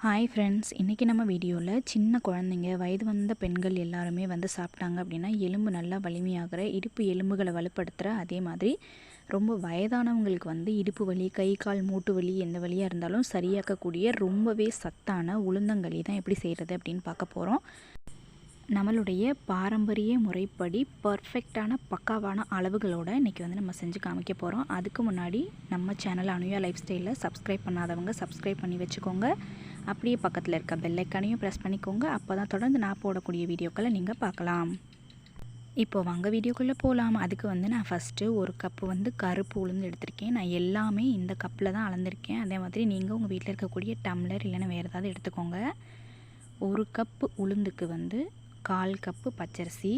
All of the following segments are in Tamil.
ஹாய் ஃப்ரெண்ட்ஸ் இன்றைக்கி நம்ம வீடியோவில் சின்ன குழந்தைங்க வயது வந்த பெண்கள் எல்லாருமே வந்து சாப்பிட்டாங்க அப்படின்னா எலும்பு நல்லா வலிமையாகிற இடுப்பு எலும்புகளை வலுப்படுத்துகிற அதே மாதிரி ரொம்ப வயதானவங்களுக்கு வந்து இடுப்பு வலி கை கால் மூட்டு வலி எந்த வலியாக இருந்தாலும் சரியாக்கக்கூடிய ரொம்பவே சத்தான உளுந்தங்களி தான் எப்படி செய்கிறது அப்படின்னு பார்க்க போகிறோம் நம்மளுடைய பாரம்பரிய முறைப்படி பர்ஃபெக்டான பக்காவான அளவுகளோடு இன்றைக்கி வந்து நம்ம செஞ்சு காமிக்க போகிறோம் அதுக்கு முன்னாடி நம்ம சேனல் அனுயா லைஃப் ஸ்டைலில் சப்ஸ்கிரைப் பண்ணாதவங்க சப்ஸ்கிரைப் பண்ணி வச்சுக்கோங்க. அப்படியே பக்கத்தில் இருக்க பெல்லைக்கானையும் ப்ரெஸ் பண்ணிக்கோங்க. அப்போ தான் தொடர்ந்து நான் போடக்கூடிய வீடியோக்களை நீங்கள் பார்க்கலாம். இப்போ வாங்க வீடியோக்குள்ளே போகலாம் அதுக்கு வந்து நான் ஃபஸ்ட்டு ஒரு கப்பு வந்து கருப்பு உளுந்து எடுத்திருக்கேன். நான் எல்லாமே இந்த கப்பில் தான் அளந்திருக்கேன். அதே மாதிரி நீங்கள் உங்கள் வீட்டில் இருக்கக்கூடிய டம்ளர் இல்லைன்னா வேறு ஏதாவது எடுத்துக்கோங்க. ஒரு கப்பு உளுந்துக்கு வந்து கால் கப்பு பச்சரிசி.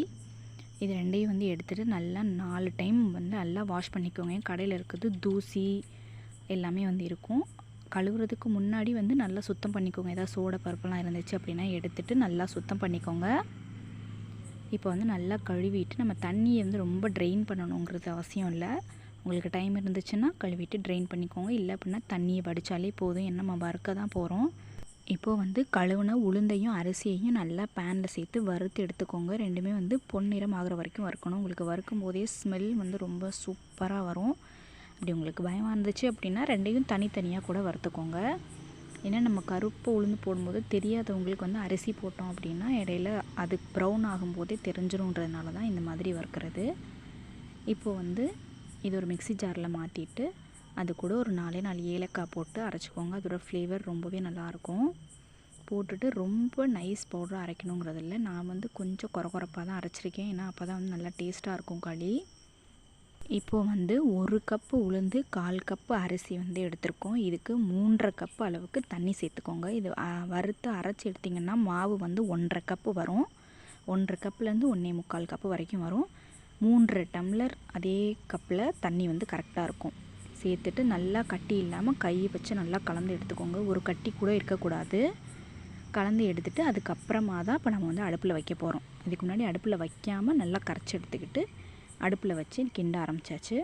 இது ரெண்டையும் வந்து எடுத்துகிட்டு நல்லா நாலு டைம் வந்து நல்லா வாஷ் பண்ணிக்கோங்க. கடையில் இருக்கிறது தூசி எல்லாமே வந்து இருக்கும். கழுவுறதுக்கு முன்னாடி வந்து நல்லா சுத்தம் பண்ணிக்கோங்க. ஏதாவது சோடை பருப்பெல்லாம் இருந்துச்சு அப்படின்னா எடுத்துகிட்டு நல்லா சுத்தம் பண்ணிக்கோங்க. இப்போ வந்து நல்லா கழுவிட்டு நம்ம தண்ணியை வந்து ரொம்ப ட்ரெயின் பண்ணணுங்கிறது அவசியம் இல்லை. உங்களுக்கு டைம் இருந்துச்சுன்னா கழுவிட்டு ட்ரெயின் பண்ணிக்கோங்க. இல்லை அப்படின்னா தண்ணியை வடித்தாலே போதும். என்ன நம்ம வறுக்க தான் போகிறோம் இப்போது வந்து கழுவுன உளுந்தையும் அரிசியையும் நல்லா பேனில் சேர்த்து வறுத்து எடுத்துக்கோங்க. ரெண்டுமே வந்து பொன்னிறம் ஆகிற வரைக்கும் வறுக்கணும். உங்களுக்கு வறுக்கும் போதே ஸ்மெல் வந்து ரொம்ப சூப்பராக வரும். அப்படி உங்களுக்கு பயமாக இருந்துச்சு அப்படின்னா ரெண்டையும் தனித்தனியாக கூட வறுத்துக்கோங்க. ஏன்னா நம்ம கருப்பு உளுந்து போடும்போது தெரியாதவங்களுக்கு வந்து அரிசி போட்டோம் அப்படின்னா இடையில அது ப்ரௌன் ஆகும்போதே தெரிஞ்சிரும்ன்றதுனால தான் இந்த மாதிரி வறுக்கிறது. இப்போது வந்து இது ஒரு மிக்சி ஜாரில் மாற்றிட்டு அது கூட ஒரு நாலே நாலு ஏலக்காய் போட்டு அரைச்சிக்கோங்க. அதோட ஃப்ளேவர் ரொம்பவே நல்லாயிருக்கும் போட்டுட்டு ரொம்ப நைஸ் பவுடர் அரைக்கணுங்கிறதில்ல. நான் வந்து கொஞ்சம் குறை குறைப்பாக தான் அரைச்சிருக்கேன். ஏன்னா அப்போ தான் வந்து நல்லா டேஸ்ட்டாக இருக்கும் களி. இப்போது வந்து ஒரு கப்பு உளுந்து கால் கப்பு அரிசி வந்து எடுத்திருக்கோம். இதுக்கு மூன்றரை கப்பு அளவுக்கு தண்ணி சேர்த்துக்கோங்க. இது வறுத்து அரைச்சி எடுத்திங்கன்னா மாவு வந்து ஒன்றரை கப்பு வரும். ஒன்றரை கப்புலேருந்து ஒன்றே முக்கால் கப்பு வரைக்கும் வரும். மூன்று டம்ளர் அதே கப்பில் தண்ணி வந்து கரெக்டாக இருக்கும். சேர்த்துட்டு நல்லா கட்டி இல்லாமல் கையை வச்சு நல்லா கலந்து எடுத்துக்கோங்க. ஒரு கட்டி கூட இருக்கக்கூடாது. கலந்து எடுத்துகிட்டு அதுக்கப்புறமா தான் இப்போ நம்ம வந்து அடுப்பில் வைக்க போகிறோம் இதுக்கு முன்னாடி அடுப்பில் வைக்காமல் நல்லா கரைச்சி எடுத்துக்கிட்டு அடுப்பில் வச்சு கிண்ட ஆரம்பித்தாச்சு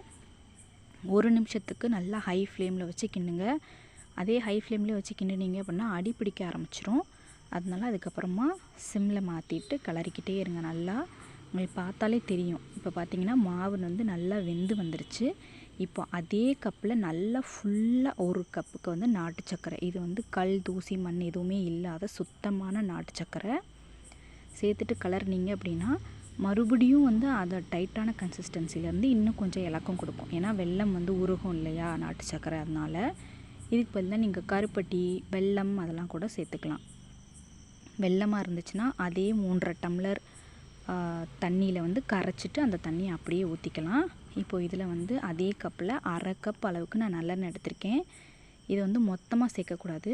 ஒரு நிமிஷத்துக்கு நல்லா ஹை ஃப்ளேமில் வச்சு கிண்டுங்க. அதே ஹை ஃப்ளேம்லேயே வச்சு கிண்டுனீங்க அப்படின்னா அடி பிடிக்க ஆரம்பிச்சிரும். அதனால அதுக்கப்புறமா சிம்மில் மாற்றிட்டு கிளறிக்கிட்டே இருங்க நல்லா. உங்களுக்கு பார்த்தாலே தெரியும். இப்போ பார்த்தீங்கன்னா மாவு வந்து நல்லா வெந்து வந்துருச்சு. இப்போ அதே கப்பில் நல்லா ஃபுல்லாக ஒரு கப்புக்கு வந்து நாட்டு சக்கரை. இது வந்து கல் தூசி மண் எதுவுமே இல்லாத சுத்தமான நாட்டு சக்கரை. சேர்த்துட்டு கலர்னிங்க அப்படின்னா மறுபடியும் வந்து அதை டைட்டான கன்சிஸ்டன்சிலேருந்து இன்னும் கொஞ்சம் இலக்கம் கொடுக்கும். ஏன்னா வெள்ளம் வந்து உருகும் இல்லையா? நாட்டு சக்கரை அதனால். இதுக்கு பதிலாக நீங்கள் கருப்பட்டி வெல்லம் அதெல்லாம் கூட சேர்த்துக்கலாம். வெள்ளமாக இருந்துச்சுன்னா அதே மூன்றரை டம்ளர் தண்ணியில் வந்து கரைச்சிட்டு அந்த தண்ணியை அப்படியே ஊற்றிக்கலாம் இப்போது இதில் வந்து அதே கப்பில் அரை கப் அளவுக்கு நான் நல்லெண்ணெய் எடுத்திருக்கேன். இது வந்து மொத்தமாக சேர்க்கக்கூடாது.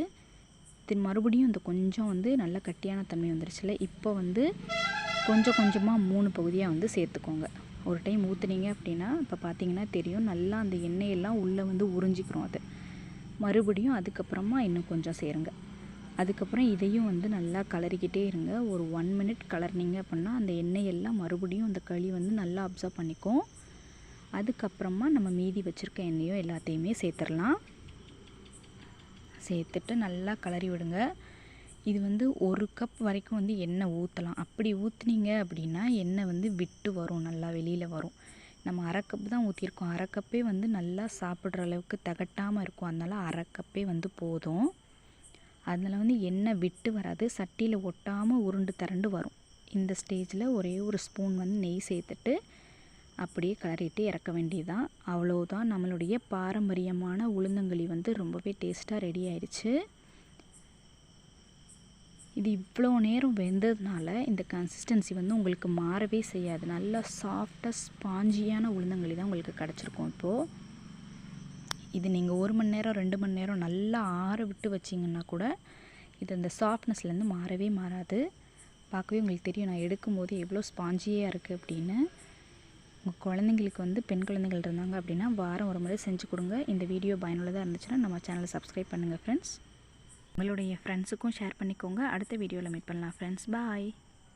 இது மறுபடியும் இந்த கொஞ்சம் வந்து நல்ல கட்டியான தன்மை வந்துருச்சுல இப்போ வந்து கொஞ்சம் கொஞ்சமாக மூணு பகுதியாக வந்து சேர்த்துக்கோங்க. ஒரு டைம் ஊற்றுனீங்க அப்படின்னா இப்போ பார்த்தீங்கன்னா தெரியும். நல்லா அந்த எண்ணெயெல்லாம் உள்ளே வந்து உறிஞ்சிக்கிறோம் அது. மறுபடியும் அதுக்கப்புறமா இன்னும் கொஞ்சம் சேருங்க. அதுக்கப்புறம் இதையும் வந்து நல்லா கலரிக்கிட்டே இருங்க. ஒரு ஒன் மினிட் கலர்னிங்க அப்படின்னா அந்த எண்ணெயெல்லாம் மறுபடியும் அந்த களி வந்து நல்லா அப்சர்வ் பண்ணிக்கும் அதுக்கப்புறமா நம்ம மீதி வச்சுருக்க எண்ணெயும் எல்லாத்தையுமே சேர்த்துடலாம் சேர்த்துட்டு நல்லா கலரி விடுங்க. இது வந்து ஒரு கப் வரைக்கும் வந்து எண்ணெய் ஊற்றலாம் அப்படி ஊற்றுனீங்க அப்படின்னா எண்ணெய் வந்து விட்டு வரும் நல்லா வெளியில் வரும். நம்ம அரை கப் தான் ஊற்றிருக்கோம் அரை கப்பே வந்து நல்லா சாப்பிட்ற அளவுக்கு தகட்டாமல் இருக்கும். அதனால் அரை கப்பே வந்து போதும். அதில் வந்து எண்ணெய் விட்டு வராது. சட்டியில் ஒட்டாமல் உருண்டு திரண்டு வரும். இந்த ஸ்டேஜில் ஒரே ஒரு ஸ்பூன் வந்து நெய் சேர்த்துட்டு அப்படியே கிளறிட்டு இறக்க வேண்டியதுதான். அவ்வளோதான் நம்மளுடைய பாரம்பரியமான உளுந்தங்களி வந்து ரொம்பவே டேஸ்ட்டாக ரெடி ஆயிடுச்சு. இது இவ்வளோ நேரம் வெந்ததுனால இந்த கன்சிஸ்டன்சி வந்து உங்களுக்கு மாறவே செய்யாது. நல்லா சாஃப்டாக ஸ்பாஞ்சியான உளுந்தங்களி தான் உங்களுக்கு கிடச்சிருக்கும் இப்போது இது நீங்கள் ஒரு மணி நேரம் ரெண்டு மணி நேரம் நல்லா ஆற விட்டு வச்சிங்கன்னா கூட இது அந்த சாஃப்ட்னஸ்லேருந்து மாறவே மாறாது. பார்க்கவே உங்களுக்கு தெரியும் நான் எடுக்கும்போது எவ்வளோ ஸ்பாஞ்சியாக இருக்குது அப்படின்னு. உங்கள் குழந்தைங்களுக்கு வந்து பெண் குழந்தைகள் இருந்தாங்க அப்படின்னா வாரம் ஒரு முறை செஞ்சு கொடுங்க. இந்த வீடியோ பயனுள்ளதாக இருந்துச்சுன்னா நம்ம சேனலை சப்ஸ்கிரைப் பண்ணுங்கள் ஃப்ரெண்ட்ஸ் உங்களுடைய ஃப்ரெண்ட்ஸுக்கும் ஷேர் பண்ணிக்கோங்க. அடுத்த வீடியோவில் மீட் பண்ணலாம் ஃப்ரெண்ட்ஸ் பாய்